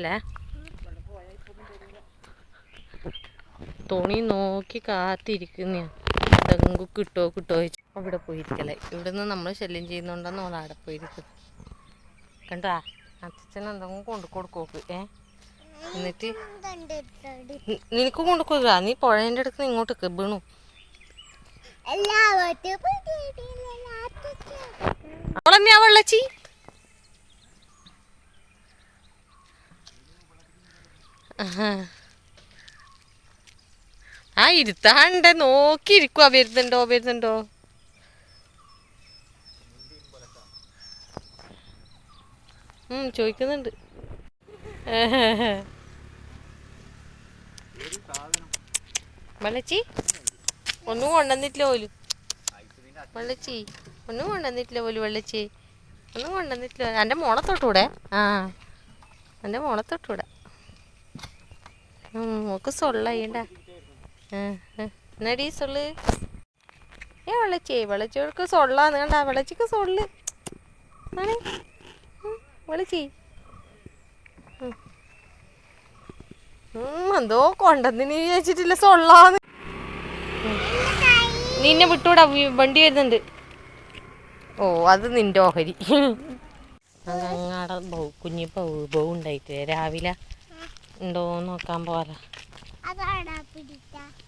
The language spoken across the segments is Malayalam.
അല്ലേ തുണി നോക്കി കാത്തിരിക്കുന്ന തെങ്കു കിട്ടോ കിട്ടോ അവിടെ പോയിരിക്കല്ലേ. ഇവിടെ നിന്ന് നമ്മൾ ശല്യം ചെയ്യുന്നുണ്ടെന്ന് തോന്നുന്നു അവിടെ പോയിരിക്കും കണ്ടാ? അച്ഛൻ എന്തെങ്കിലും കൊണ്ടു കൊടുക്കോക്ക് ഏ? എന്നിട്ട് നിനക്ക് കൊണ്ടു കൊടുക്കുക നീ പുഴേന്റെ അടുത്ത് ഇങ്ങോട്ട് വീണു അവളെന്നെയാ വെള്ളച്ചി? ആ ഇരുത്താണ്ട് നോക്കിയിരിക്കുക വരുന്നുണ്ടോ? വരുന്നുണ്ടോ? ചോദിക്കുന്നുണ്ട്. വെള്ളച്ചി ഒന്നും കൊണ്ടുവന്നിട്ടില്ല പോലും. വെള്ളച്ചി ഒന്നും കൊണ്ടുവന്നിട്ടില്ല പോലും വെള്ളച്ചി ഒന്നും കൊണ്ടുവന്നിട്ടില്ല. എന്റെ മോളെ ആ എന്റെ മോളെ മോക്ക് സൊള്ളയ്യണ്ട എന്നടി സൊള്ളു? ഏ വെള്ളച്ചി വിളച്ചവൾക്ക് സൊള്ളാന്ന് കണ്ട വിളച്ചിക്ക് സൊള്ളു. ആണ്. ഉം, എന്തോ കൊണ്ടെന്നിന് വിചാരിച്ചിട്ടില്ല സൊള്ളാന്ന്. നിന്നെ വിട്ടൂടാ വണ്ടി വരുന്നുണ്ട്. ഓ അത് നിന്റെ ഓഹരി. അങ്ങാടെ ബൗ കുഞ്ഞി ബൗ ബൗ ഉണ്ടായിട്ട് രാവിലെ ഉണ്ടോ നോക്കാൻ പോരാ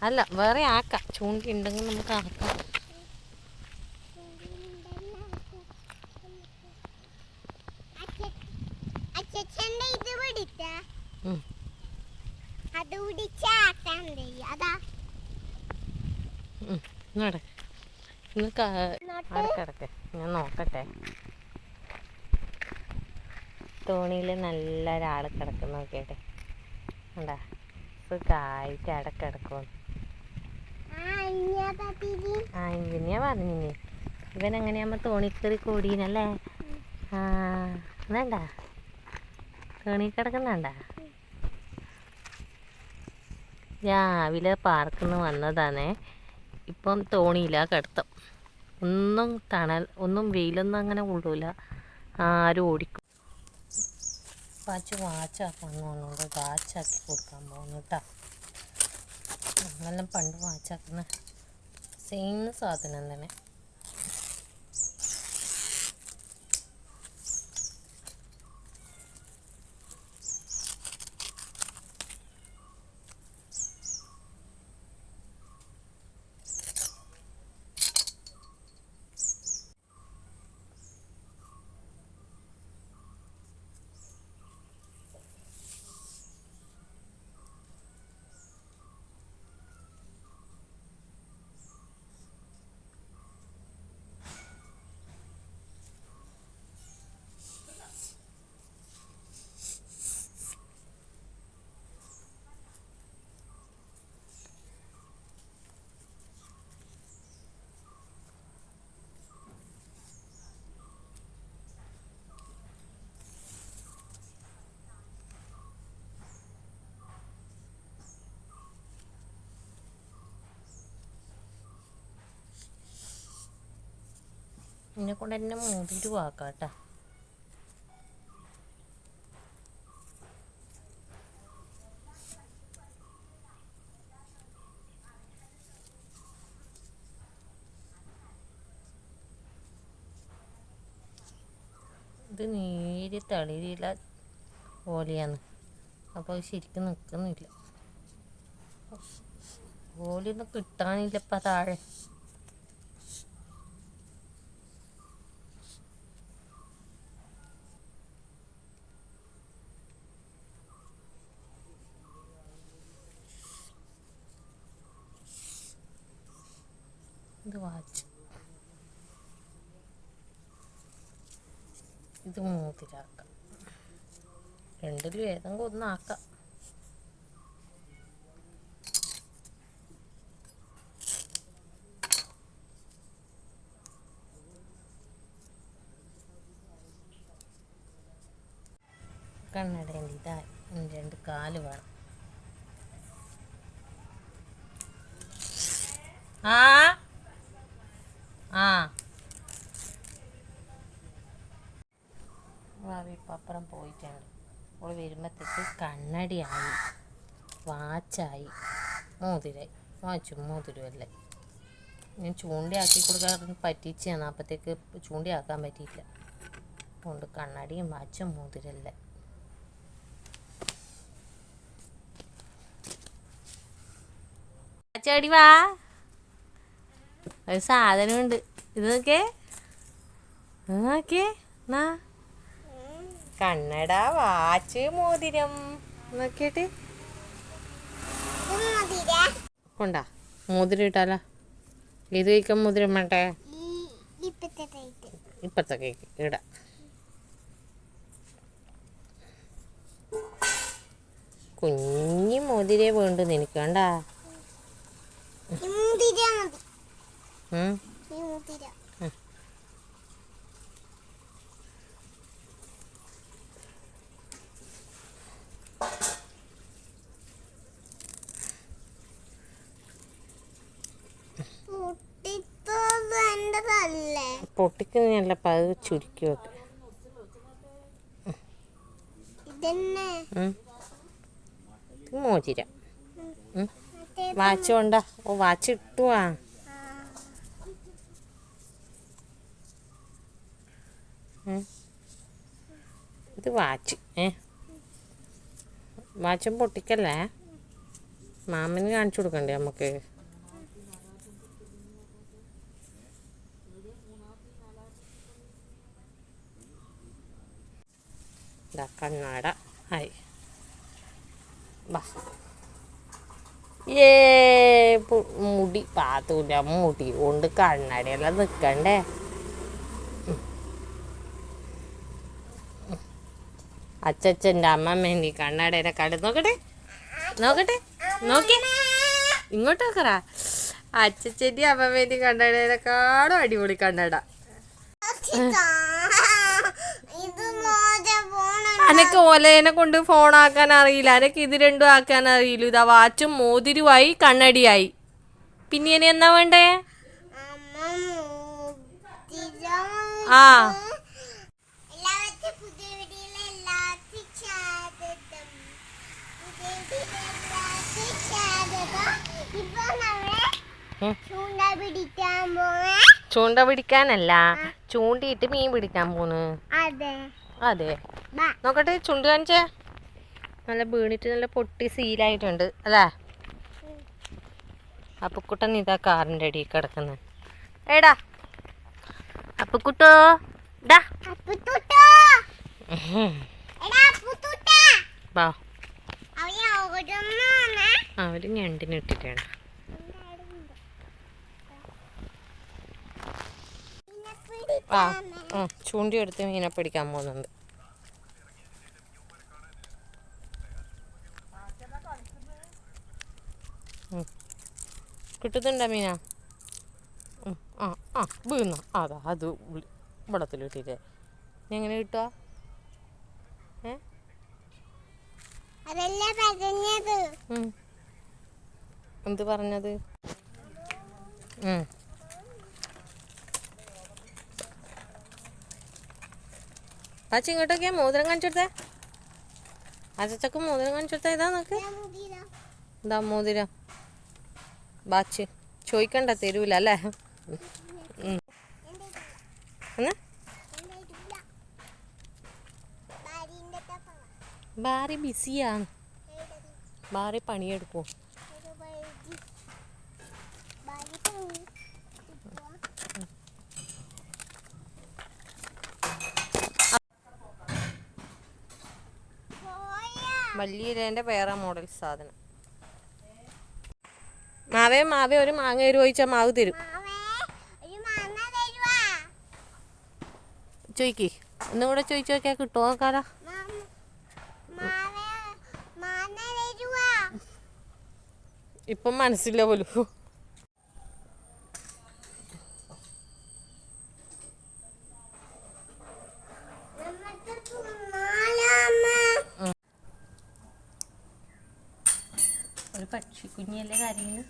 അല്ല വേറെ ആക്കാം. ചൂണ്ടി ഉണ്ടെങ്കിൽ നമുക്ക് ആക്കാം. ഞാൻ നോക്കട്ടെ. തോണിയിൽ നല്ല ഒരാൾ കിടക്കുന്ന നോക്കിയട്ടെ കണ്ടാ സുഖമായിട്ട് അവിടെ കിടക്കും ആ ഇങ്ങനെയാ പറഞ്ഞിന്. ആ എങ്ങനെയാ പറഞ്ഞിനി ഇവൻ കൂടിയല്ലേ ആ വേണ്ട. തോണി കിടക്കുന്നണ്ട രാവിലെ പാർക്കിൽ നിന്ന് വന്നതാണേ. ഇപ്പം തോണിയില്ല കിടത്തം. ഒന്നും തണൽ ഒന്നും വെയിലൊന്നും അങ്ങനെ കൊള്ളൂല. ആരും ഓടിക്കും പാച്ച് വാച്ചാക്കാൻ തോന്നുന്നുണ്ട് വാച്ചാക്കി കൊടുക്കാൻ പോകുന്നു കേട്ടോ. അങ്ങനെ പണ്ട് വാച്ചാക്കുന്ന സെയിം സാധനം തന്നെ. എന്നെ കൊണ്ട് എന്നെ വാക്കാട്ടാ. ഇത് നീര് തളിരില്ല ഓലിയാണ് അപ്പോൾ ശരിക്കും നിൽക്കുന്നില്ല ഓലിയൊന്നും കിട്ടാനില്ലപ്പം താഴെ. ഇത് വാച്ച്. ഇത് മൂത്തിലാക്കാം. രണ്ടിലും ഏതെങ്കിലും ഒന്നാക്കാം കണ്ണടേണ്ട ഇതായി രണ്ട് കാൽ വേണം. ആ ഭാവി പോയിട്ടുണ്ട് അവൾ വരുമ്പോഴത്തേക്ക് കണ്ണടിയായി. വാച്ചായി. മോതിരായി. വാച്ചും മോതിരും അല്ലേ ഞാൻ ചൂണ്ടയാക്കി കൊടുക്കാൻ പറ്റിച്ചാണ് അപ്പോഴത്തേക്ക് ചൂണ്ടയാക്കാൻ പറ്റിയില്ല. അതുകൊണ്ട് കണ്ണടിയും വാച്ചും മോതിരല്ലേ. ചടി വാ. ഒരു സാധനമുണ്ട്. ഇത് നോക്കേ നോക്കേ നോക്കിയേ. നാ. കണ്ണട വാച്ച് മോതിരം. നോക്കിയിട്ട്. മതിരെ കൊണ്ടാ മോതിരം ഇട്ടാലോ. ഇത് കഴിക്കാൻ മോതിരം വേണ്ടേ? ഇപ്പത്തെ കേക്ക് ഇടാം. കുഞ്ഞി മോതിരേ വേണ്ടു നിനക്ക് കണ്ടാ എന്റേതല്ലേ പൊട്ടിക്കുന്നല്ല അപ്പം അത് ചുരുക്കി വെക്ക്. ഇതന്നെ. ഉം. ഇത് മോതിരം. മറ്റേ വാച്ച് കൊണ്ടാ. ഓ വാച്ച് ഇട്ടുവാ ഇത് വാച്ച്. ഏ? വാച്ചും പൊട്ടിക്കല്ലേ? മാമന് കാണിച്ചു കൊടുക്കണ്ടേ നമുക്ക് ഇതാ കണ്ണാട ആയി ഏ മുടി പാത്തൂല മുടി കൊണ്ട് കണ്ണടയെല്ലാം നിൽക്കണ്ടേ അച്ചച്ചന്റെ അമ്മ അമ്മമ്മേന്റെ കണ്ണടയുടെ കട നോക്കട്ടെ. നോക്കട്ടെ. നോക്കി. ഇങ്ങോട്ട് നോക്കറാ. അച്ചച്ചന്റെ അമ്മ മെഹന്തി കണ്ണടയുടെ കാടും അടിപൊളി കണ്ണട അച്ഛാ, ഇത് മോശ പോണ അനക്ക് ഓലേനെ കൊണ്ട് ഫോൺ ആക്കാൻ അറിയില്ല. അനക്ക് ഇത് രണ്ടും ആക്കാൻ അറിയില്ല. ഇതാ വാച്ചും മോതിരുമായി കണ്ണടിയായി. പിന്നെ ഇനി എന്നാ വേണ്ടേ? ആ. ചൂണ്ട പിടിക്കാനല്ല ചൂണ്ടിയിട്ട് മീൻ പിടിക്കാൻ പോണ് അതെ. അതെ. നോക്കട്ടെ ചുണ്ട് കാണിച്ചേ. നല്ല വീണിട്ട് നല്ല പൊട്ടി സീലായിട്ടുണ്ട് അല്ലേ? അപ്പുക്കുട്ടൻ ഇതാ കാറിന്റെ അടിയിൽ കിടക്കുന്നത് ഏടാ അപ്പുക്കുട്ടോ ഡാ. ഞണ്ടിനിട്ടിട്ടാണ് വാ അവൻ ഓരോന്നാണ് അവർ ഞണ്ടിന് ഇട്ടിട്ടാണ്. പിന്നെ ആ ചൂണ്ടി എടുത്ത് മീനെ പിടിക്കാൻ പോകുന്നുണ്ട്. കിട്ടുന്നുണ്ടോ മീന ആ ആ വീണ. അതാ അത് വെള്ളത്തിൽ ഇട്ടിട്ടേ നീ എങ്ങനെ കിട്ടുക? ഏ. എന്ത് പറഞ്ഞത്. പാച്ചി ഇങ്ങോട്ടൊക്കെയാ മോതിരം കാണിച്ചെടുത്തേ അച്ചച്ചക്ക് മോതിരം കാണിച്ചു ഇതാ നോക്ക് എന്താ ഇതാ മോതിരം. ബാച്ച്. ചോദിക്കണ്ട തരൂല അല്ലേ? ബാറി ഭാര്യ ബിസിയാണ് ഭാര്യ പണിയെടുക്കും? വലിയ വേറെ മോഡൽ സാധനം. മാവേ മാവേ ഒരു മാങ്ങ തരുമോ ചോദിച്ചാൽ മാവ് തരും. ചോയ്ക്കി ഒന്നും കൂടെ ചോദിച്ചു നോക്കിയാൽ കിട്ടുമോ നോക്കാടാ ഇപ്പം മനസ്സില്ല പോലും. ഒരു പക്ഷി കുഞ്ഞിയല്ലേ കാര്യങ്ങൾ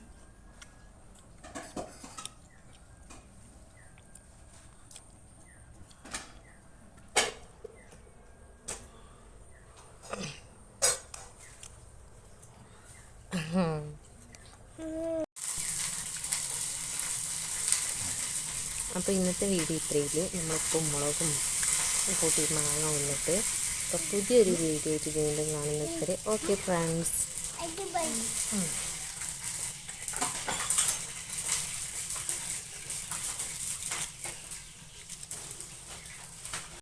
അപ്പോൾ ഇന്നത്തെ വീഡിയോ ഇത്രയിൽ നമ്മളിപ്പോൾ മുളകും കൂട്ടി മാങ്ങ വന്നിട്ട് അപ്പോൾ പുതിയൊരു വീഡിയോ ആയിട്ട് വീണ്ടും കാണുന്നത് വരെ ഓക്കെ ഫ്രണ്ട്സ്